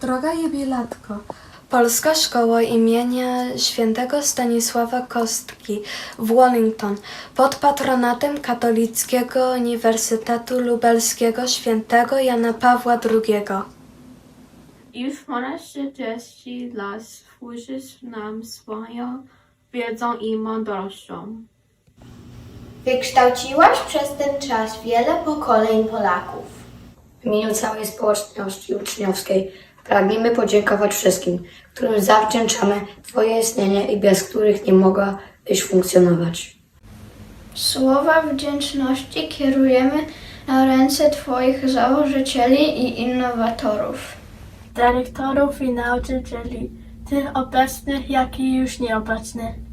Droga jubilatko, Polska Szkoła imienia świętego Stanisława Kostki w Wellington pod patronatem Katolickiego Uniwersytetu Lubelskiego świętego Jana Pawła II. I w monastyrzności las służysz nam swoją wiedzą i mądrością. Wykształciłaś przez ten czas wiele pokoleń Polaków. W imieniu całej społeczności uczniowskiej pragniemy podziękować wszystkim, którym zawdzięczamy Twoje istnienie i bez których nie mogłabyś funkcjonować. Słowa wdzięczności kierujemy na ręce Twoich założycieli i innowatorów. dyrektorów i nauczycieli, tych obecnych, jak i już nieobecnych.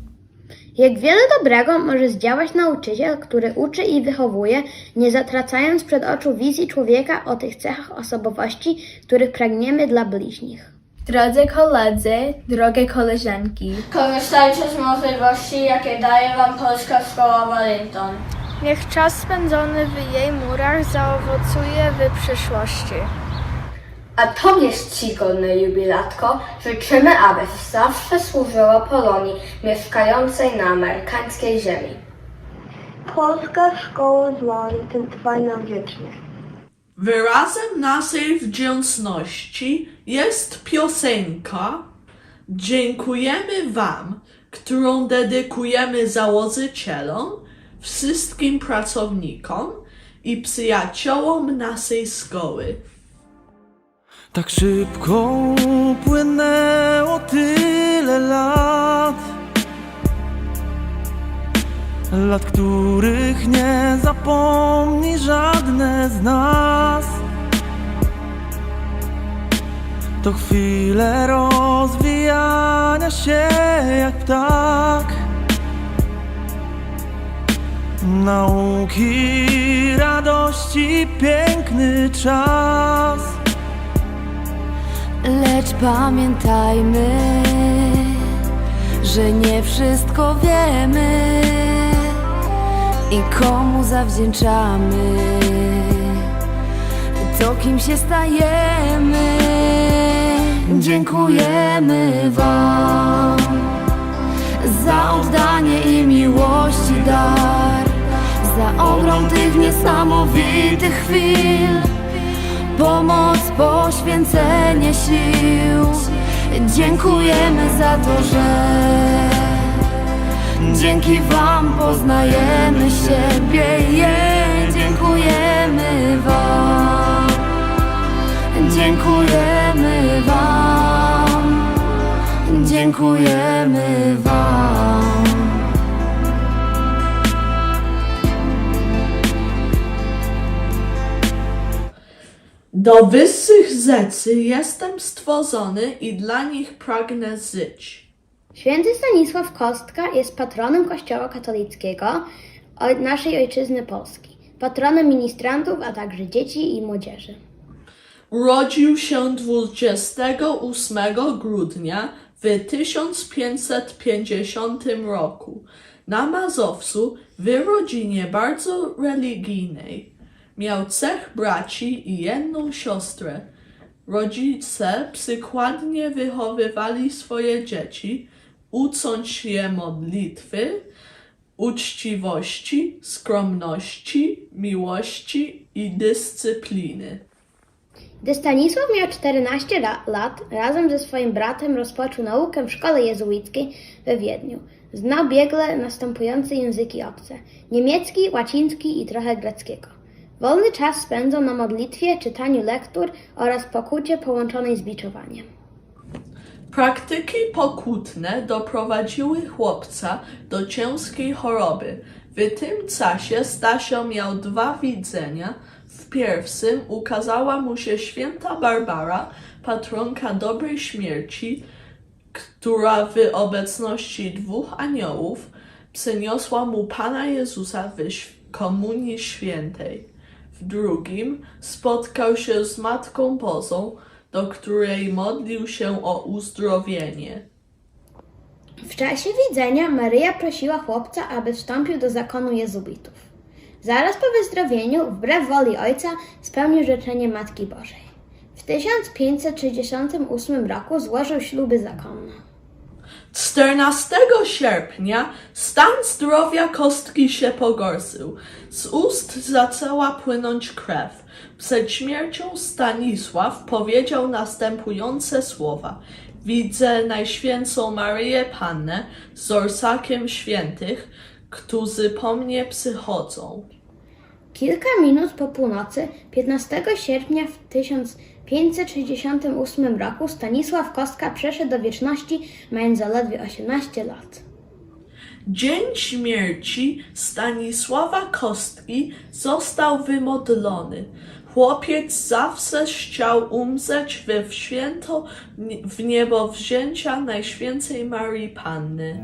Jak wiele dobrego może zdziałać nauczyciel, który uczy i wychowuje, nie zatracając przed oczu wizji człowieka o tych cechach osobowości, których pragniemy dla bliźnich. Drodzy koledzy, drogie koleżanki, Korzystajcie z możliwości, jakie daje Wam Polska Szkoła Wellington. niech czas spędzony w jej murach zaowocuje w przyszłości. A Tobie, czcigodne jubilatko, życzymy, abyś zawsze służyła Polonii mieszkającej na amerykańskiej ziemi. Polska Szkoła na wiecznie. Wyrazem naszej wdzięczności jest piosenka Dziękujemy Wam, którą dedykujemy założycielom, wszystkim pracownikom i przyjaciołom naszej szkoły. Tak szybko płynęło tyle lat Lat, których nie zapomni żadne z nas. To chwile rozwijania się jak ptak. Nauki, radości, piękny czas pamiętajmy, że nie wszystko wiemy i komu zawdzięczamy to, kim się stajemy. Dziękujemy Wam za oddanie i miłości dar, za ogrom tych niesamowitych chwil pomoc, poświęcenie sił. Dziękujemy za to, że dzięki Wam poznajemy siebie. Je, dziękujemy Wam, dziękujemy Wam, dziękujemy Wam. Do wyższych rzeczy jestem stworzony i dla nich pragnę żyć. Święty Stanisław Kostka jest patronem Kościoła katolickiego naszej ojczyzny Polski, patronem ministrantów, a także dzieci i młodzieży. Urodził się 28 grudnia w 1550 roku na Mazowszu w rodzinie bardzo religijnej. Miał trzech braci i jedną siostrę. Rodzice przykładnie wychowywali swoje dzieci, ucząc je modlitwy, uczciwości, skromności, miłości i dyscypliny. Gdy Stanisław miał 14 ra- lat, razem ze swoim bratem rozpoczął naukę w szkole jezuickiej we Wiedniu. Znał biegle następujące języki obce: niemiecki, łaciński i trochę greckiego. Wolny czas spędzał na modlitwie, czytaniu lektur oraz pokucie połączonej z biczowaniem. Praktyki pokutne doprowadziły chłopca do ciężkiej choroby. W tym czasie Stasio miał dwa widzenia. W pierwszym ukazała mu się święta Barbara, patronka dobrej śmierci, która w obecności dwóch aniołów przyniosła mu Pana Jezusa w Komunii Świętej. W drugim spotkał się z Matką Bozą, do której modlił się o uzdrowienie. W czasie widzenia Maryja prosiła chłopca, aby wstąpił do zakonu jezuitów. Zaraz po wyzdrowieniu, wbrew woli ojca, spełnił życzenie Matki Bożej. 1568 roku złożył śluby zakonne. 14 sierpnia stan zdrowia kostki się pogorszył. Z ust zaczęła płynąć krew. Przed śmiercią Stanisław powiedział następujące słowa. Widzę Najświętszą Maryję Pannę z orsakiem świętych, którzy po mnie przychodzą. Kilka minut po północy 15 sierpnia w 1568 roku Stanisław Kostka przeszedł do wieczności, mając zaledwie 18 lat. Dzień śmierci Stanisława Kostki został wymodlony. Chłopiec zawsze chciał umrzeć we święto w niebo wzięcia Najświętej Marii Panny.